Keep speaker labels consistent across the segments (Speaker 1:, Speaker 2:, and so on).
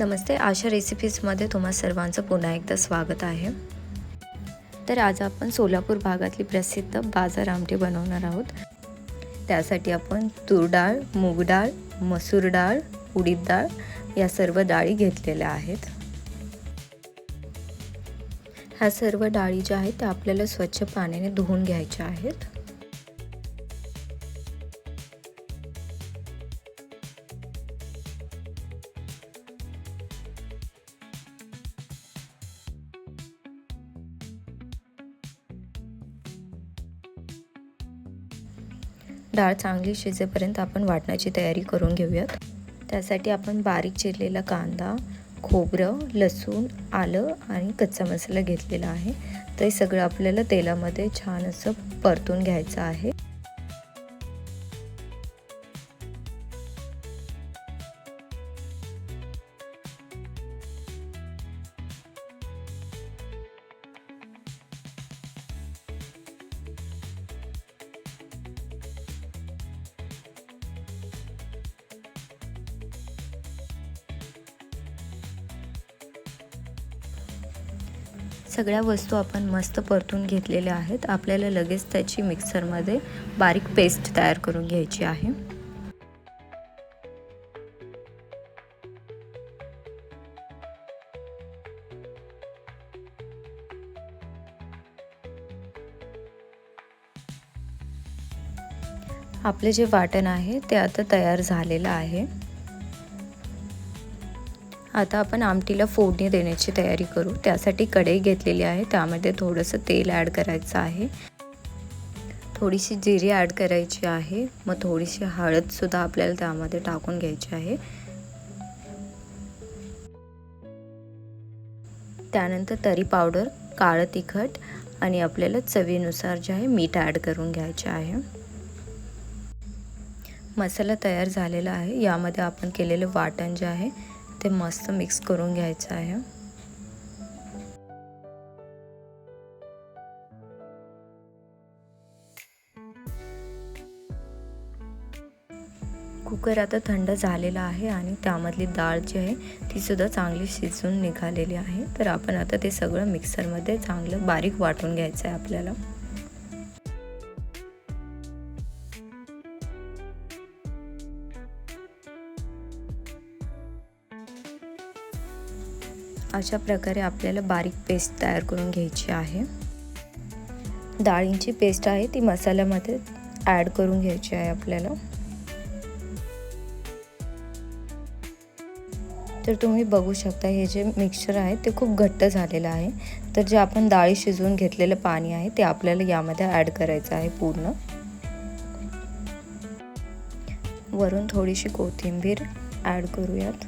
Speaker 1: नमस्ते आशा रेसिपीजमध्ये तुम्हा सर्वांचं पुन्हा एकदा स्वागत आहे. तर आज आपण सोलापूर भागातली प्रसिद्ध बाजार आमटी बनवणार आहोत. त्यासाठी आपण तूर डाळ मूग डाळ मसूर डाळ उडीद डाळ या सर्व डाळी घेतलेल्या आहेत. ह्या सर्व डाळी ज्या आहेत त्या आपल्याला स्वच्छ पाण्याने धुवून घ्यायच्या आहेत. डाळ चांगली शिजेपर्यंत आपण वाटण्याची तयारी करून घेऊयात. त्यासाठी आपण बारीक चिरलेला कांदा खोबरं लसूण आलं आणि कच्चा मसाला घेतलेला आहे. ते सगळं आपल्याला तेलामध्ये छान असं परतून घ्यायचं आहे. सगळ्या वस्तू आपण मस्त परतून घेतलेल्या आहेत. आपल्याला लगेच त्याची मिक्सरमध्ये बारीक पेस्ट तयार करून घ्यायची आहे. आपले जे वाटण आहे ते आता तयार झालेलं आहे. आता आपण आमटीला फोडणी देण्याची तयारी करू. त्यासाठी कढई घेतलेली आहे. त्यामध्ये थोडंसं तेल ॲड करायचं आहे. थोडीशी जिरी ॲड करायची आहे. मग थोडीशी हळदसुद्धा आपल्याला त्यामध्ये टाकून घ्यायची आहे. त्यानंतर तरी पावडर काळं तिखट आणि आपल्याला चवीनुसार जे आहे मीठ ॲड करून घ्यायचे आहे. मसाला तयार झालेला आहे. यामध्ये आपण केलेलं वाटण जे आहे ते मस्त मिक्स करून घ्यायचं आहे. कुकर आता थंड झालेला आहे आणि त्यामधली डाळ जी आहे ती सुद्धा चांगली शिजून निघालेली आहे. तर आपण आता ते सगळं मिक्सरमध्ये चांगलं बारीक वाटून घ्यायचं आहे आपल्याला. अशा प्रकारे आपल्याला बारीक पेस्ट तयार करून घ्यायची आहे. डाळींची पेस्ट आहे ती मसाल्यामध्ये ॲड करून घ्यायची आहे आपल्याला. तर तुम्ही बघू शकता हे जे मिक्सचर आहे ते खूप घट्ट झालेलं आहे. तर जे आपण डाळी शिजवून घेतलेलं पाणी आहे ते आपल्याला यामध्ये ॲड करायचं आहे पूर्ण. वरून थोडीशी कोथिंबीर ॲड करूयात.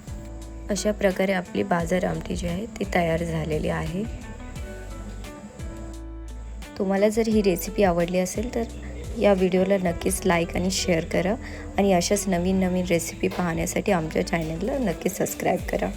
Speaker 1: अशा प्रकारे आपली बाजार आमटी जी आहे ती तयार झालेली आहे. तुम्हाला जर ही रेसिपी आवडली असेल तर या व्हिडिओला नक्कीच लाईक आणि शेअर करा आणि अशाच नवीन नवीन रेसिपी पाहण्यासाठी आमच्या चॅनलला नक्कीच सबस्क्राईब करा.